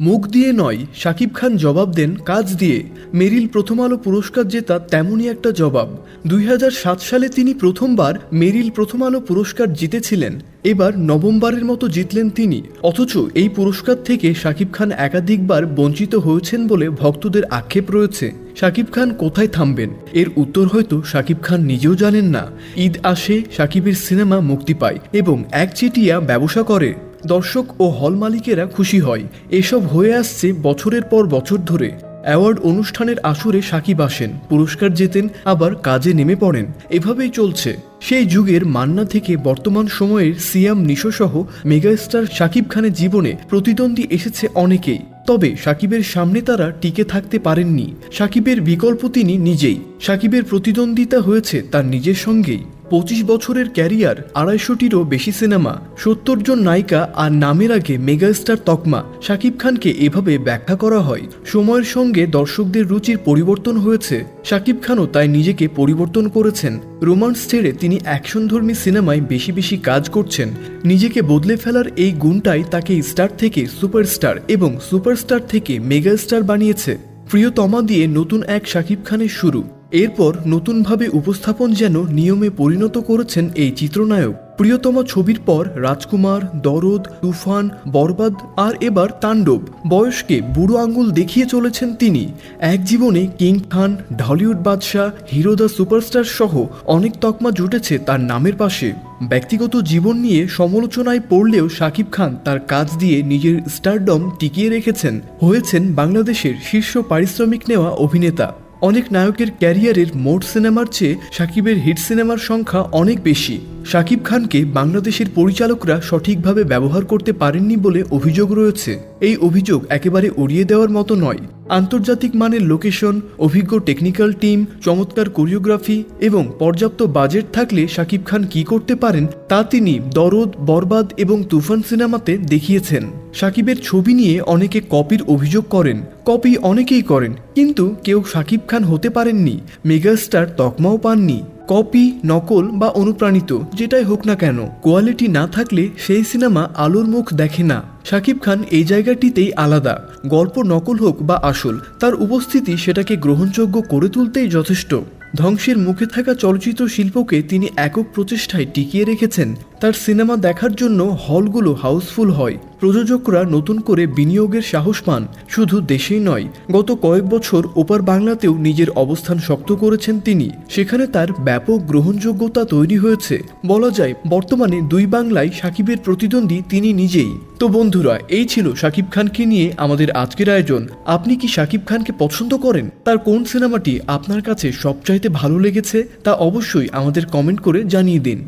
মুখ দিয়ে নয় শাকিব খান জবাব দেন কাজ দিয়ে। মেরিল প্রথম আলো পুরস্কার জেতা তেমনই একটা জবাব। দুই হাজার সাত সালে তিনি প্রথমবার মেরিল প্রথম আলো পুরস্কার জিতেছিলেন। এবার নবমবারের মতো জিতলেন তিনি। অথচ এই পুরস্কার থেকে শাকিব খান একাধিকবার বঞ্চিত হয়েছেন বলে ভক্তদের আক্ষেপ রয়েছে। শাকিব খান কোথায় থামবেন? এর উত্তর হয়তো শাকিব খান নিজেও জানেন না। ঈদ আসে শাকিবের সিনেমা মুক্তি পায় এবং একচেটিয়া ব্যবসা করে। দর্শক ও হল মালিকেরা খুশি হয়। এসব হয়ে আসছে বছরের পর বছর ধরে। অ্যাওয়ার্ড অনুষ্ঠানের আসরে সাকিব আসেন, পুরস্কার জেতেন, আবার কাজে নেমে পড়েন। এভাবেই চলছে। সেই যুগের মান্না থেকে বর্তমান সময়ের সিয়াম নিশোসহ মেগাস্টার সাকিব খানের জীবনে প্রতিদ্বন্দ্বী এসেছে অনেকেই। তবে সাকিবের সামনে তারা টিকে থাকতে পারেননি। সাকিবের বিকল্প তিনি নিজেই। সাকিবের প্রতিদ্বন্দ্বিতা হয়েছে তার নিজের সঙ্গেই। পঁচিশ বছরের ক্যারিয়ার আড়াইশোটিরও বেশি সিনেমা, সত্তর জন নায়িকা আর নামের আগে মেগাস্টার তকমা শাকিব খানকে এভাবে ব্যাখ্যা করা হয়। সময়ের সঙ্গে দর্শকদের রুচির পরিবর্তন হয়েছে। শাকিব খানও তাই নিজেকে পরিবর্তন করেছেন। রোমান্স ছেড়ে তিনি অ্যাকশনধর্মী সিনেমায় বেশি বেশি কাজ করছেন। নিজেকে বদলে ফেলার এই গুণটাই তাকে স্টার থেকে সুপারস্টার এবং সুপারস্টার থেকে মেগাস্টার বানিয়েছে। প্রিয়তমা দিয়ে নতুন এক শাকিব খানের শুরু। এরপর নতুনভাবে উপস্থাপন যেন নিয়মে পরিণত করেছেন এই চিত্রনায়ক। প্রিয়তমা ছবির পর রাজকুমার, দরদ, তুফান, বরবাদ আর এবার তাণ্ডব। বয়সকে বুড়ো আঙ্গুল দেখিয়ে চলেছেন তিনি। এক জীবনে কিং খান, ঢলিউড বাদশাহ, হিরো দ্য সুপারস্টার সহ অনেক তকমা জুটেছে তার নামের পাশে। ব্যক্তিগত জীবন নিয়ে সমালোচনায় পড়লেও শাকিব খান তার কাজ দিয়ে নিজের স্টারডম টিকিয়ে রেখেছেন। হয়েছেন বাংলাদেশের শীর্ষ পারিশ্রমিক নেওয়া অভিনেতা। অনেক নায়কের ক্যারিয়ারের মোট সিনেমার চেয়ে সাকিবের হিট সিনেমার সংখ্যা অনেক বেশি। শাকিব খানকে বাংলাদেশের পরিচালকরা সঠিকভাবে ব্যবহার করতে পারেননি বলে অভিযোগ রয়েছে। এই অভিযোগ একেবারে উড়িয়ে দেওয়ার মতো নয়। আন্তর্জাতিক মানের লোকেশন, অভিজ্ঞ টেকনিক্যাল টিম, চমৎকার কোরিওগ্রাফি এবং পর্যাপ্ত বাজেট থাকলে শাকিব খান কি করতে পারেন তা তিনি দরদ, বরবাদ এবং তুফান সিনেমাতে দেখিয়েছেন। সাকিবের ছবি নিয়ে অনেকে কপির অভিযোগ করেন, কপি অনেকেই করেন, কিন্তু কেউ শাকিব খান হতে পারেননি। মেগাস্টার তকমাও পাননি। কপি, নকল বা অনুপ্রাণিত, যেটাই হোক না কেন। কোয়ালিটি না থাকলে সেই সিনেমা আলোর মুখ দেখে না। শাকিব খান এই জায়গাটিতেই আলাদা। গল্প নকল হোক বা আসল, তার উপস্থিতি সেটাকে গ্রহণযোগ্য করে তুলতেই যথেষ্ট। ধ্বংসের মুখে থাকা চলচ্চিত্র শিল্পকে তিনি একক প্রচেষ্টায় টিকিয়ে রেখেছেন। তার সিনেমা দেখার জন্য হলগুলো হাউসফুল হয়। প্রযোজকরা নতুন করে বিনিয়োগের সাহস পান। শুধু দেশেই নয়, গত কয়েক বছর ওপার বাংলাতেও নিজের অবস্থান শক্ত করেছেন তিনি। সেখানে তার ব্যাপক গ্রহণযোগ্যতা তৈরি হয়েছে। বলা যায়, বর্তমানে দুই বাংলায় সাকিবের প্রতিদ্বন্দ্বী তিনি নিজেই। তো বন্ধুরা, এই ছিল শাকিব খানকে নিয়ে আমাদের আজকের আয়োজন। আপনি কি শাকিব খানকে পছন্দ করেন? তার কোন সিনেমাটি আপনার কাছে সবচাইতে ভালো লেগেছে? তা অবশ্যই আমাদের কমেন্ট করে জানিয়ে দিন।